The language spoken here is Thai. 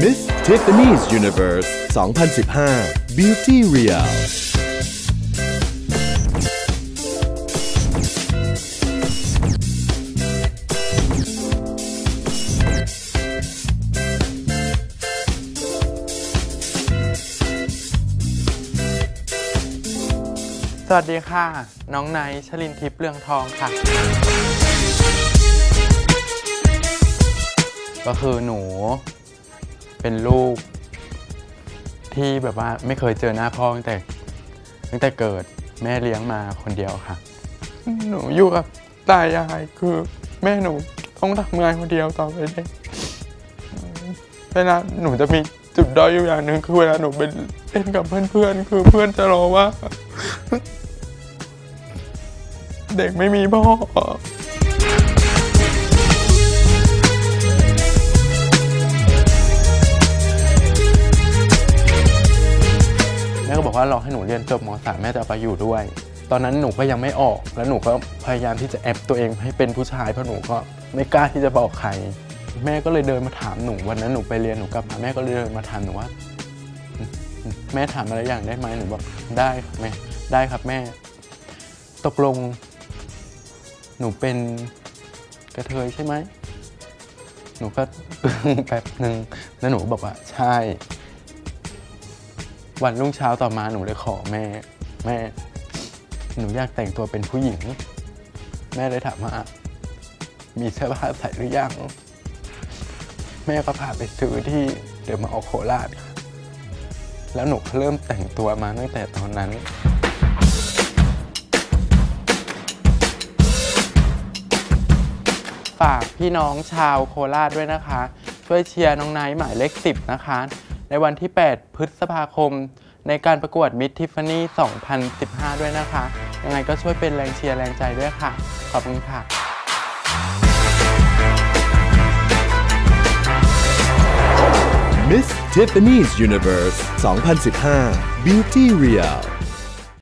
Miss Tiffany's Universe 2015 Beauty Real สวัสดีค่ะ น้องไนท์ชลินทิพย์เรืองทองค่ะ ก็คือหนู เป็นลูก ที่แบบว่าไม่เคยเจอหน้าพ่อตั้งแต่ ตั้งแต่เกิดแม่เลี้ยงมาคนเดียวค่ะ หนูอยู่กับตายายคือ แม่หนูต้องทำงานคนเดียวต่อไปเลยเวลาหนูจะมีจุดด้อยอยู่อย่างหนึ่งคือเวลาหนูไปเล่นกับเพื่อนๆคือเพื่อนจะรอว่า เด็กไม่มีพ่อ ก็บอกว่ารอให้หนูเรียนจบม .3 แม่จะไปอยู่ด้วย ตอนนั้นหนูก็ยังไม่ออก แล้วหนูก็พยายามที่จะแอบตัวเองให้เป็นผู้ชายเพราะหนูก็ไม่กล้าที่จะบอกใคร แม่ก็เลยเดินมาถามหนูวันนั้นหนูไปเรียนหนูกลับมาแม่ก็เลยเดินมาถามหนูว่าแม่ถามอะไรอย่างได้ไหมหนูบอกได้ครับแม่ได้ครับแม่ ตกลง หนูเป็นกระเทยใช่ไหมหนูก็แป๊บหนึ่งแล้วหนูบอกว่าใช่ วันรุ่งเช้าต่อมาหนูเลยขอแม่ แม่ หนูอยากแต่งตัวเป็นผู้หญิง แม่เลยถามว่า มีเสื้อผ้าใส่หรือยัง แม่ก็พาไปซื้อที่เดอะมาอลล์โคราชแล้วหนูเริ่มแต่งตัวมาตั้งแต่ตอนนั้นฝากพี่น้องชาวโคราชด้วยนะคะ ช่วยเชียร์น้องไนท์หมายเลข10นะคะ ในวันที่ 8 พฤษภาคม ในการประกวดมิสทิฟฟานี่2015 ด้วยนะคะ ยังไงก็ช่วยเป็นแรงเชียร์แรงใจด้วยค่ะ ขอบคุณค่ะ Miss Tiffany's Universe 2015 Beauty Real